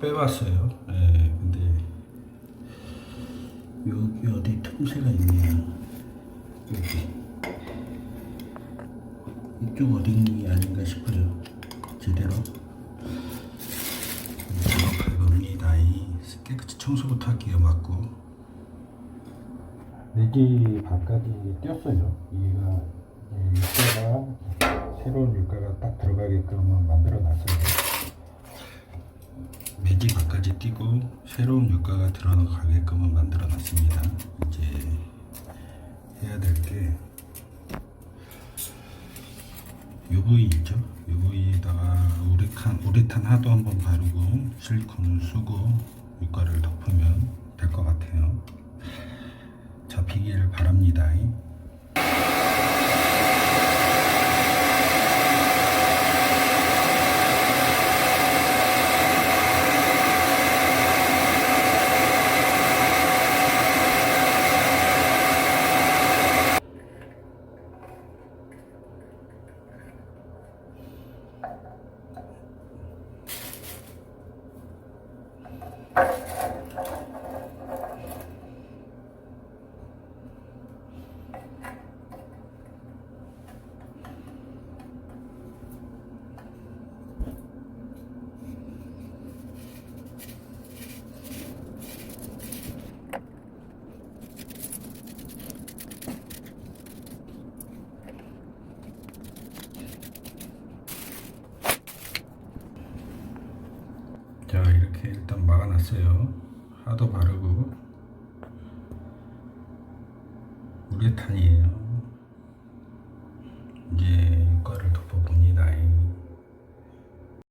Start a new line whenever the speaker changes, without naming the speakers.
빼봤어요. 예, 근데 여기 어디 틈새가 있네요. 여기 이쪽 어딘지 아닌가 싶어요. 제대로 밟읍니다. 이 깨끗이 청소부터 할게요. 맞고 내지 바깥이 띄었어요. 여기가 육가가 새로운 육가가 딱 들어가게끔 만들어 놨어요. 바까지 띄고 새로운 육가가 들어가게끔 만들어 놨습니다. 이제 해야 될 게 UV 있죠? UV에다가 우레탄, 우레탄 하도 한번 바르고 실리콘을 쓰고 육가를 덮으면 될 것 같아요. 잡히기를 바랍니다. 일단 막아놨어요. 하도 바르고. 우레탄이에요. 이제